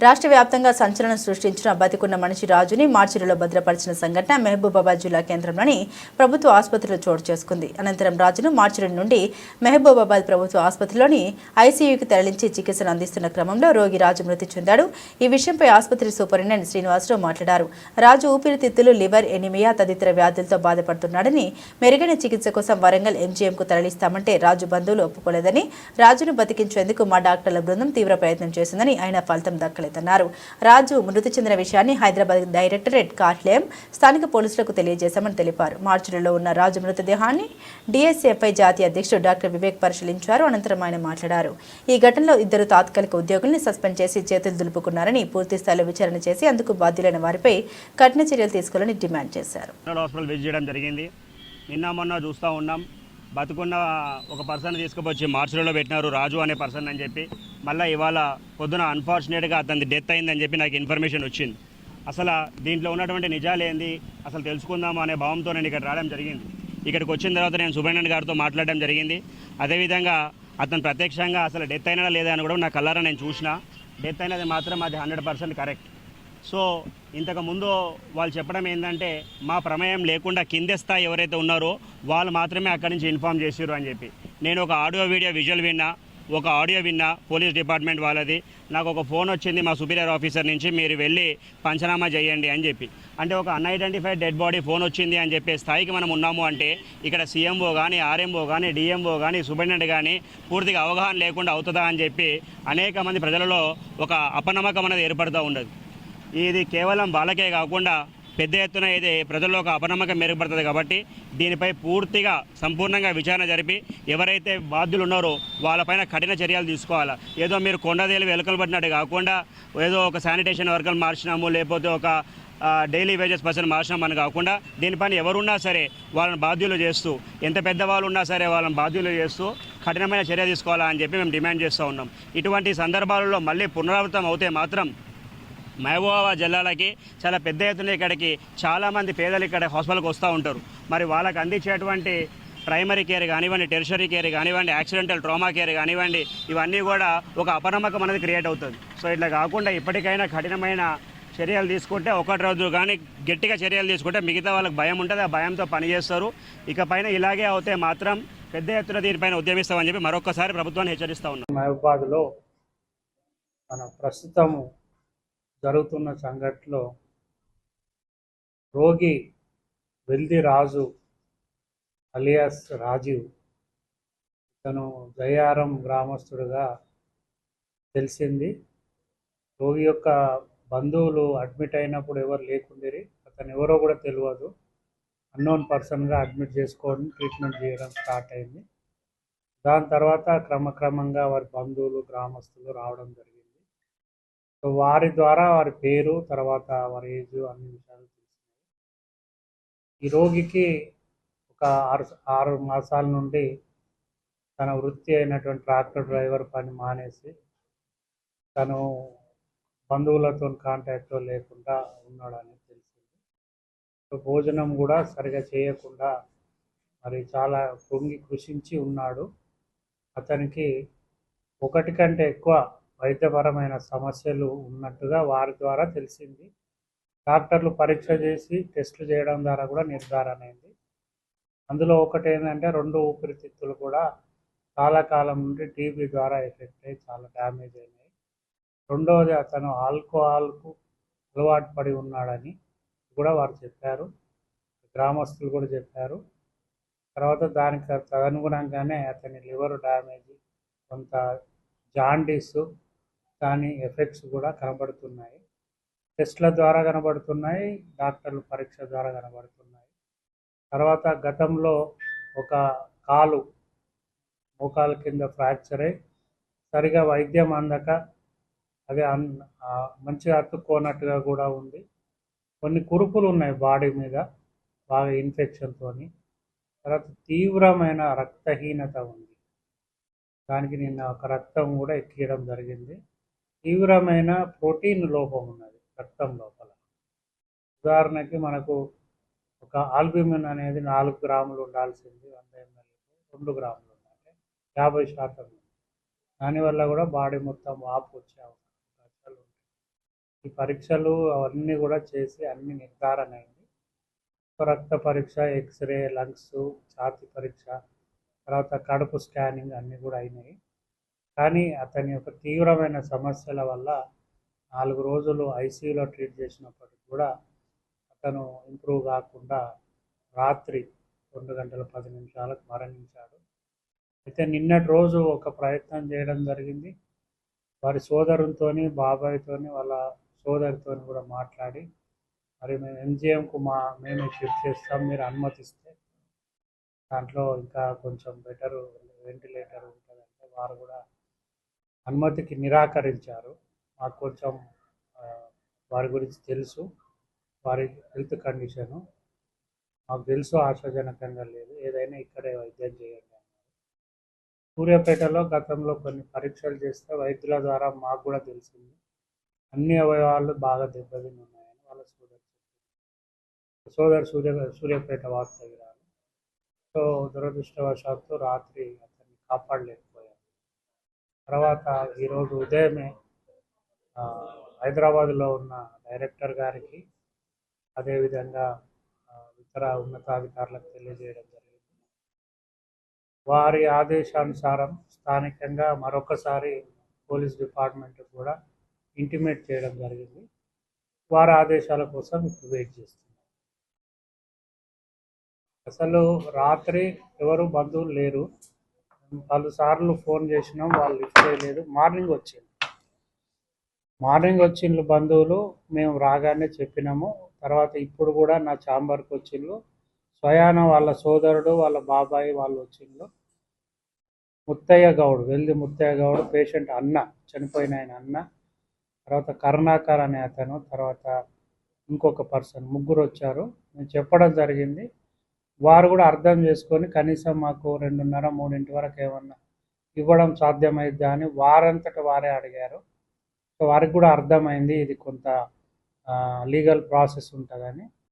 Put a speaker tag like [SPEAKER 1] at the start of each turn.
[SPEAKER 1] రాష్ట్ర వ్యాప్తంగా సంచలనం సృష్టించిన బతికున్న మనిషి రాజుని మార్చిలో భద్రపరిచిన సంఘటన మహబూబాబాద్ జిల్లా కేంద్రంలోని ప్రభుత్వ ఆసుపత్రిలో చోటు చేసుకుంది. అనంతరం రాజును మార్చిరి నుండి మహబూబాబాద్ ప్రభుత్వ ఆసుపత్రిలోని ఐసీయూకి తరలించి చికిత్సను అందిస్తున్న క్రమంలో రోగి రాజు మృతి చెందాడు. ఈ విషయంపై ఆసుపత్రి సూపరింటెండెంట్ శ్రీనివాసరావు మాట్లాడారు. రాజు ఊపిరితిత్తులు లివర్ ఎనిమియా తదితర వ్యాధులతో బాధపడుతున్నాడని మెరుగైన చికిత్స కోసం వరంగల్ ఎంజీఎంకు తరలిస్తామంటే రాజు బంధువులు ఒప్పుకోలేదని రాజును బతికించేందుకు మా డాక్టర్ల బృందం తీవ్ర ప్రయత్నం చేసిందని ఆయన ఫలితం దక్కలేదన్నారు రాజు మృతి చెందిన విషయాన్ని హైదరాబాద్ డైరెక్టరేట్ కార్యాలయం స్థానిక పోలీసులకు తెలియజేశామని తెలిపారు. మార్చిలో ఉన్న రాజు మృతదేహాన్ని డిఎస్ఎఫ్ఐ జాతీయ అధ్యక్షుడు డాక్టర్ వివేక్ పరిశీలించారు. అనంతరం ఆయన మాట్లాడారు. ఈ ఘటనలో ఇద్దరు తాత్కాలిక ఉద్యోగుల్ని సస్పెండ్ చేసి చేతులు దులుపుకున్నారని పూర్తి స్థాయిలో విచారణ చేసి అందుకు బాధ్యులైన వారిపై కఠిన చర్యలు తీసుకోవాలని డిమాండ్ చేశారు.
[SPEAKER 2] జరిగింది. నిన్న మొన్న చూస్తూ ఉన్నాం. బతుకున్న ఒక పర్సన్ తీసుకువచ్చి మార్చిలో పెట్టినారు రాజు అనే పర్సన్ అని చెప్పి మళ్ళీ ఇవాళ పొద్దున అన్ఫార్చునేట్గా అతని డెత్ అయిందని చెప్పి నాకు ఇన్ఫర్మేషన్ వచ్చింది. అసలు దీంట్లో ఉన్నటువంటి నిజాలేంది అసలు తెలుసుకుందాము అనే భావంతో నేను ఇక్కడ రావడం జరిగింది. ఇక్కడికి వచ్చిన తర్వాత నేను సుబ్రహ్మణ్యం గారితో మాట్లాడడం జరిగింది. అదేవిధంగా అతను ప్రత్యక్షంగా అసలు డెత్ అయినా లేదా అని కూడా నా కళ్ళారా నేను చూసిన. డెత్ అయినది మాత్రం అది హండ్రెడ్ పర్సెంట్ కరెక్ట్ సో ఇంతకుముందు వాళ్ళు చెప్పడం ఏంటంటే మా ప్రమేయం లేకుండా కింద స్థాయి ఎవరైతే ఉన్నారో వాళ్ళు మాత్రమే అక్కడి నుంచి ఇన్ఫామ్ చేసారు అని చెప్పి. నేను ఒక ఆడియో వీడియో విజువల్ విన్నా ఒక ఆడియో విన్నా పోలీస్ డిపార్ట్మెంట్ వాళ్ళది. నాకు ఒక ఫోన్ వచ్చింది మా సుపీరియర్ ఆఫీసర్ నుంచి మీరు వెళ్ళి పంచనామా చేయండి అని చెప్పి. అంటే ఒక అన్ఐడెంటిఫైడ్ డెడ్ బాడీ ఫోన్ వచ్చింది అని చెప్పే స్థాయికి మనం ఉన్నాము అంటే ఇక్కడ సీఎంఓ కానీ ఆర్ఎంఓ కానీ డిఎంఓ కానీ సూపరింటెండెంట్ కానీ పూర్తిగా అవగాహన లేకుండా అవుతుందా అని చెప్పి అనేక మంది ప్రజలలో ఒక అపనమ్మకం అనేది ఏర్పడుతూ ఉండదు. ఇది కేవలం వాళ్ళకే కాకుండా పెద్ద ఎత్తున ఇది ప్రజల్లో ఒక అపనమ్మకం మెరుగుపడుతుంది కాబట్టి దీనిపై పూర్తిగా సంపూర్ణంగా విచారణ జరిపి ఎవరైతే బాధ్యులు ఉన్నారో వాళ్ళపైన కఠిన చర్యలు తీసుకోవాలి. ఏదో మీరు కొండదేలు వెలుకలు పడినట్టు కాకుండా ఏదో ఒక శానిటేషన్ వర్కర్లు మార్చినాము లేకపోతే ఒక డైలీ వేజెస్ పర్సన్ మార్చినాం అని కాకుండా దీనిపైన ఎవరున్నా సరే వాళ్ళని బాధ్యులు చేస్తూ ఎంత పెద్దవాళ్ళు ఉన్నా సరే వాళ్ళని బాధ్యులు చేస్తూ కఠినమైన చర్య తీసుకోవాలా అని చెప్పి మేము డిమాండ్ చేస్తూ ఉన్నాం. ఇటువంటి సందర్భాలలో మళ్ళీ పునరావృతం అవుతే మాత్రం మహబూబాబాద్ జిల్లాలకి చాలా పెద్ద ఎత్తున ఇక్కడికి చాలామంది పేదలు ఇక్కడ హాస్పిటల్కి వస్తూ ఉంటారు. మరి వాళ్ళకి అందించేటువంటి ప్రైమరీ కేర్ కానివ్వండి టెరిషరీ కేర్ కానివ్వండి యాక్సిడెంటల్ ట్రామా కేర్ కానివ్వండి ఇవన్నీ కూడా ఒక అపనమ్మకం అనేది క్రియేట్ అవుతుంది. సో ఇట్లా కాకుండా ఇప్పటికైనా కఠినమైన చర్యలు తీసుకుంటే ఒకటి రోజు కానీ గట్టిగా చర్యలు తీసుకుంటే మిగతా వాళ్ళకి భయం ఉంటుంది ఆ భయంతో పనిచేస్తారు ఇకపైన ఇలాగే అవుతే మాత్రం పెద్ద ఎత్తున దీనిపైన ఉద్యమిస్తామని చెప్పి మరొకసారి ప్రభుత్వాన్ని హెచ్చరిస్తూ ఉన్నాం.
[SPEAKER 3] మహబాద్లో మన ప్రస్తుతము జరుగుతున్న సంఘటనలో రోగి వెల్ది రాజు అలియాస్ రాజీవ్ తను జయారం గ్రామస్తుడుగా తెలిసింది. రోగి యొక్క బంధువులు అడ్మిట్ అయినప్పుడు ఎవరు లేకుండేరి అతను ఎవరో కూడా తెలియదు అన్నోన్ పర్సన్గా అడ్మిట్ చేసుకోవడం ట్రీట్మెంట్ చేయడం స్టార్ట్ అయింది. దాని తర్వాత క్రమక్రమంగా వారి బంధువులు గ్రామస్తులు రావడం జరిగింది. సో వారి ద్వారా వారి పేరు తర్వాత వారి ఏజ్ అన్ని విషయాలు తెలిసినాయి. ఈ రోగికి ఒక ఆరు ఆరు మాసాల నుండి తన వృత్తి అయినటువంటి ట్రాక్టర్ డ్రైవర్ పని మానేసి తను బంధువులతో కాంటాక్ట్లో లేకుండా ఉన్నాడని తెలిసింది. భోజనం కూడా సరిగా చేయకుండా మరి చాలా కృంగి కృషించి ఉన్నాడు. అతనికి ఒకటి కంటే ఎక్కువ వైద్యపరమైన సమస్యలు ఉన్నట్టుగా వారి ద్వారా తెలిసింది. డాక్టర్లు పరీక్ష చేసి టెస్టులు చేయడం ద్వారా కూడా నిర్ధారణ అయింది. అందులో ఒకటి ఏంటంటే రెండు ఊపిరితిత్తులు కూడా చాలా కాలం నుండి టీబీ ద్వారా ఎఫెక్ట్ అయ్యి చాలా డ్యామేజ్ అయినాయి. రెండవది అతను ఆల్కహాల్కు అలవాటు పడి ఉన్నాడని కూడా వారు చెప్పారు. గ్రామస్తులు కూడా చెప్పారు. తర్వాత దానికి తదనుగుణంగానే అతని లివర్ డ్యామేజ్ కొంత జాండీసు దాని ఎఫెక్ట్స్ కూడా కనబడుతున్నాయి. టెస్ట్ల ద్వారా కనబడుతున్నాయి డాక్టర్లు పరీక్ష ద్వారా కనబడుతున్నాయి. తర్వాత గతంలో ఒక కాలు మోకాలు కింద ఫ్రాక్చర్ అయి సరిగా వైద్యం అందక అది అన్ మంచిగా అతుక్కోనట్టుగా కూడా ఉంది. కొన్ని కురుపులు ఉన్నాయి బాడీ మీద బాగా ఇన్ఫెక్షన్తో తర్వాత తీవ్రమైన రక్తహీనత ఉంది. దానికి నిన్న ఒక రక్తం కూడా ఎక్కియడం జరిగింది. తీవ్రమైన ప్రోటీన్ లోపం ఉన్నది రక్తం లోపల. ఉదాహరణకి మనకు ఒక ఆల్బ్యూమిన్ అనేది నాలుగు గ్రాములు ఉండాల్సింది వంద ఎంఎల్ రెండు గ్రాములు ఉండాలి యాభై శాతం. దానివల్ల కూడా బాడీ మొత్తం వాపు వచ్చే అవకాశాలు ఉంటాయి. ఈ పరీక్షలు అవన్నీ కూడా చేసి అన్ని నిర్ధారణ అయింది రక్త పరీక్ష ఎక్స్రే లంగ్స్ ఛాతి పరీక్ష తర్వాత కడుపు స్కానింగ్ అన్నీ కూడా అయినాయి. కానీ అతని యొక్క తీవ్రమైన సమస్యల వల్ల నాలుగు రోజులు ఐసీయూలో ట్రీట్ చేసినప్పటికి కూడా అతను ఇంప్రూవ్ కాకుండా రాత్రి రెండు గంటల పది నిమిషాలకు మరణించాడు. అయితే నిన్నటి రోజు ఒక ప్రయత్నం చేయడం జరిగింది. వారి సోదరునితోని బాబాయ్తోని వాళ్ళ సోదరితోని కూడా మాట్లాడి మరి మేము ఎంజిఎంకు మా మేమే షిఫ్ట్ చేస్తాం మీరు అనుమతిస్తే దాంట్లో ఇంకా కొంచెం బెటర్ వెంటిలేటర్ ఉంటుందంటే వారు కూడా అనుమతికి నిరాకరించారు. మాకు కొంచెం వారి గురించి తెలుసు. వారి హెల్త్ కండిషను. మాకు తెలుసు ఆశాజనకంగా లేదు. ఏదైనా ఇక్కడే వైద్యం చేయండి అన్నారు. సూర్యాపేటలో గతంలో కొన్ని పరీక్షలు చేస్తే వైద్యుల ద్వారా మాకు కూడా తెలిసింది. అన్ని అవయవాలు బాగా దెబ్బతిని ఉన్నాయని వాళ్ళ సోదరు చెప్పారు. సోదరు సూర్య సూర్యాపేట వాస్తవ్యురాలు సో దురదృష్టవశాత్తు రాత్రి అతన్ని కాపాడలేదు. తర్వాత ఈరోజు ఉదయమే హైదరాబాద్లో ఉన్న డైరెక్టర్ గారికి అదేవిధంగా ఇతర ఉన్నతాధికారులకు తెలియజేయడం జరిగింది. వారి ఆదేశానుసారం స్థానికంగా మరొకసారి పోలీస్ డిపార్ట్మెంట్ కూడా ఇంటిమేట్ చేయడం జరిగింది. వారి ఆదేశాల కోసం ఇప్పుడు వెయిట్ చేస్తున్నాం. అసలు రాత్రి ఎవరు బంధువులు లేరు. పలుసార్లు ఫోన్ చేసినాం వాళ్ళు లిఫ్ట్ చేయలేదు. మార్నింగ్ వచ్చింది మార్నింగ్ వచ్చిండ్రు బంధువులు. మేము రాగానే చెప్పినాము. తర్వాత ఇప్పుడు కూడా నా ఛాంబర్కి వచ్చిండ్రు. స్వయాన వాళ్ళ సోదరుడు వాళ్ళ బాబాయ్ వాళ్ళు వచ్చిండ్రు. ముత్తయ్య గౌడ్ వెల్ది ముత్తయ్య గౌడ్ పేషెంట్ అన్న చనిపోయిన ఆయన అన్న తర్వాత కరుణాకర్ అనే అతను తర్వాత ఇంకొక పర్సన్ ముగ్గురు వచ్చారు. నేను చెప్పడం జరిగింది. వారు కూడా అర్థం చేసుకొని కనీసం మాకు రెండున్నర మూడింటి వరకు ఏమన్నా ఇవ్వడం సాధ్యమైద్దా అని వారంతట వారే అడిగారు. సో వారికి కూడా అర్థమైంది ఇది కొంత లీగల్ ప్రాసెస్ ఉంటుందని.